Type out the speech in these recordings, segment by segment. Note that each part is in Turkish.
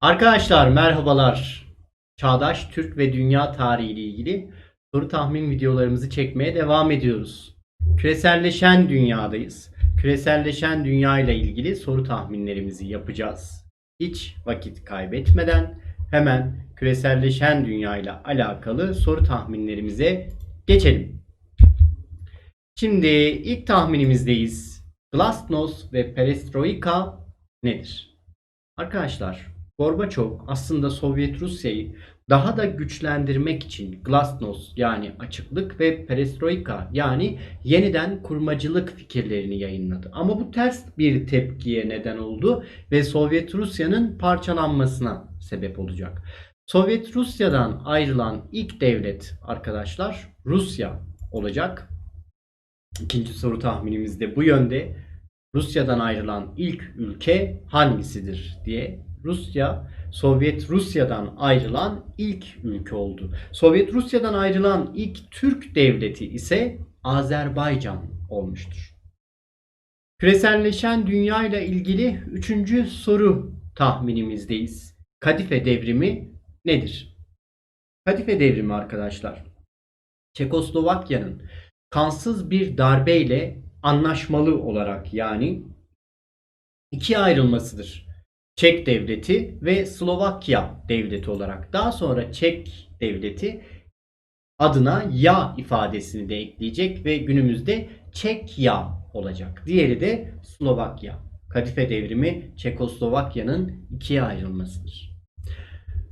Arkadaşlar merhabalar. Çağdaş Türk ve Dünya tarihi ile ilgili soru tahmin videolarımızı çekmeye devam ediyoruz. Küreselleşen dünyadayız. Küreselleşen dünya ile ilgili soru tahminlerimizi yapacağız. Hiç vakit kaybetmeden hemen küreselleşen dünya ile alakalı soru tahminlerimize geçelim. Şimdi ilk tahminimizdeyiz. Glasnost ve Perestroika nedir? Arkadaşlar, Gorbaçov aslında Sovyet Rusya'yı daha da güçlendirmek için Glasnost yani açıklık ve Perestroika yani yeniden kurmacılık fikirlerini yayınladı. Ama bu ters bir tepkiye neden oldu ve Sovyet Rusya'nın parçalanmasına sebep olacak. Sovyet Rusya'dan ayrılan ilk devlet arkadaşlar Rusya olacak. İkinci soru tahminimiz de bu yönde. Rusya'dan ayrılan ilk ülke hangisidir diye. Rusya, Sovyet Rusya'dan ayrılan ilk ülke oldu. Sovyet Rusya'dan ayrılan ilk Türk devleti ise Azerbaycan olmuştur. Küreselleşen dünya ile ilgili üçüncü soru tahminimizdeyiz. Kadife devrimi nedir? Kadife devrimi arkadaşlar. Çekoslovakya'nın kansız bir darbeyle anlaşmalı olarak yani ikiye ayrılmasıdır. Çek devleti ve Slovakya devleti olarak. Daha sonra Çek devleti adına ya ifadesini de ekleyecek ve günümüzde Çekya olacak. Diğeri de Slovakya. Kadife devrimi Çekoslovakya'nın ikiye ayrılmasıdır.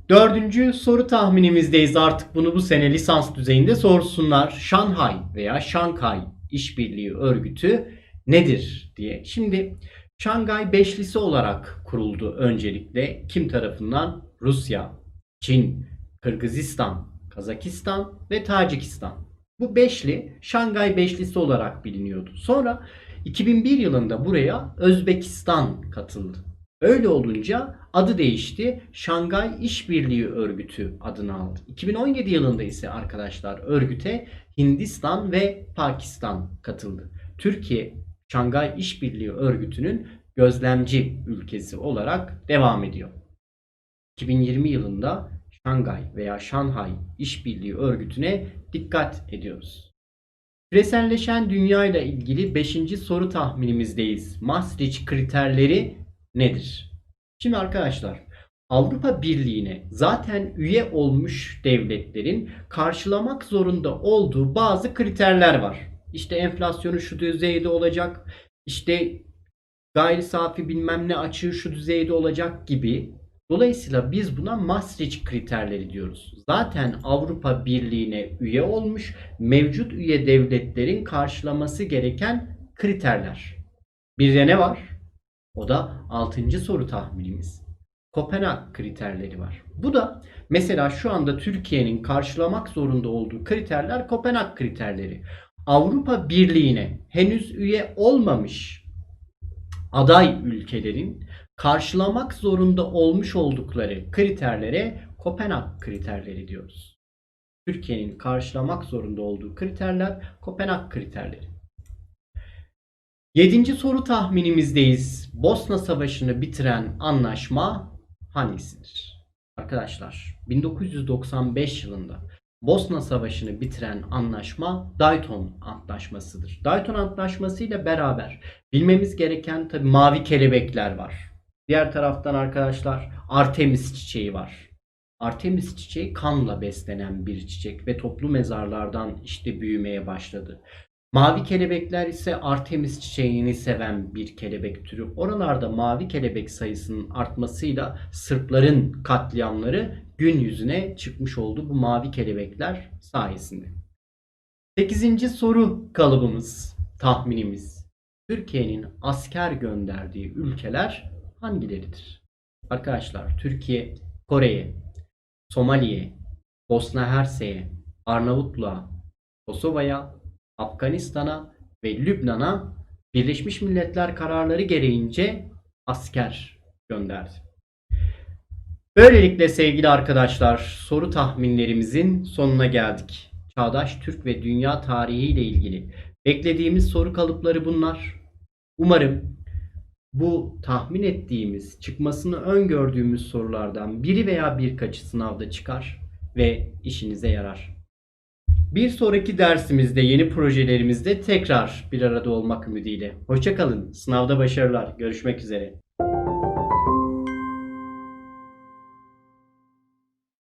Dördüncü soru tahminimizdeyiz. Artık bunu bu sene lisans düzeyinde sorsunlar. Şanghay veya Şanghay İşbirliği Örgütü nedir diye. Şimdi Şanghay Beşlisi olarak kuruldu öncelikle. Kim tarafından? Rusya, Çin, Kırgızistan, Kazakistan ve Tacikistan. Bu beşli Şanghay Beşlisi olarak biliniyordu. Sonra 2001 yılında buraya Özbekistan katıldı. Öyle olunca adı değişti. Şangay İşbirliği Örgütü adını aldı. 2017 yılında ise arkadaşlar örgüte Hindistan ve Pakistan katıldı. Türkiye Şangay İşbirliği Örgütü'nün gözlemci ülkesi olarak devam ediyor. 2020 yılında Şangay veya Şanhay İşbirliği Örgütü'ne dikkat ediyoruz. Küreselleşen dünya ile ilgili 5. soru tahminimizdeyiz. Maastricht kriterleri nedir? Şimdi arkadaşlar Avrupa Birliği'ne zaten üye olmuş devletlerin karşılamak zorunda olduğu bazı kriterler var. İşte enflasyonu şu düzeyde olacak, işte gayri safi bilmem ne açığı şu düzeyde olacak gibi. Dolayısıyla biz buna Maastricht kriterleri diyoruz. Zaten Avrupa Birliği'ne üye olmuş mevcut üye devletlerin karşılaması gereken kriterler. Bir de ne var? O da 6. soru tahminimiz. Kopenhag kriterleri var. Bu da mesela şu anda Türkiye'nin karşılamak zorunda olduğu kriterler Kopenhag kriterleri. Avrupa Birliği'ne henüz üye olmamış aday ülkelerin karşılamak zorunda olmuş oldukları kriterlere Kopenhag kriterleri diyoruz. Türkiye'nin karşılamak zorunda olduğu kriterler Kopenhag kriterleri. Yedinci soru tahminimizdeyiz. Bosna Savaşı'nı bitiren anlaşma hangisidir? Arkadaşlar 1995 yılında Bosna Savaşı'nı bitiren anlaşma Dayton Antlaşması'dır. Dayton Antlaşması ile beraber bilmemiz gereken tabi mavi kelebekler var. Diğer taraftan arkadaşlar Artemis çiçeği var. Artemis çiçeği kanla beslenen bir çiçek ve toplu mezarlardan işte büyümeye başladı. Mavi kelebekler ise Artemis çiçeğini seven bir kelebek türü. Oralarda mavi kelebek sayısının artmasıyla Sırpların katliamları gün yüzüne çıkmış oldu bu mavi kelebekler sayesinde. 8. soru kalıbımız, tahminimiz. Türkiye'nin asker gönderdiği ülkeler hangileridir? Arkadaşlar Türkiye Kore'ye, Somali'ye, Bosna Hersek'e, Arnavutluğa, Kosova'ya, Afganistan'a ve Lübnan'a Birleşmiş Milletler kararları gereğince asker gönderdi. Böylelikle sevgili arkadaşlar soru tahminlerimizin sonuna geldik. Çağdaş Türk ve dünya tarihi ile ilgili beklediğimiz soru kalıpları bunlar. Umarım bu tahmin ettiğimiz, çıkmasını öngördüğümüz sorulardan biri veya birkaçı sınavda çıkar ve işinize yarar. Bir sonraki dersimizde yeni projelerimizde tekrar bir arada olmak ümidiyle. Hoşçakalın. Sınavda başarılar. Görüşmek üzere.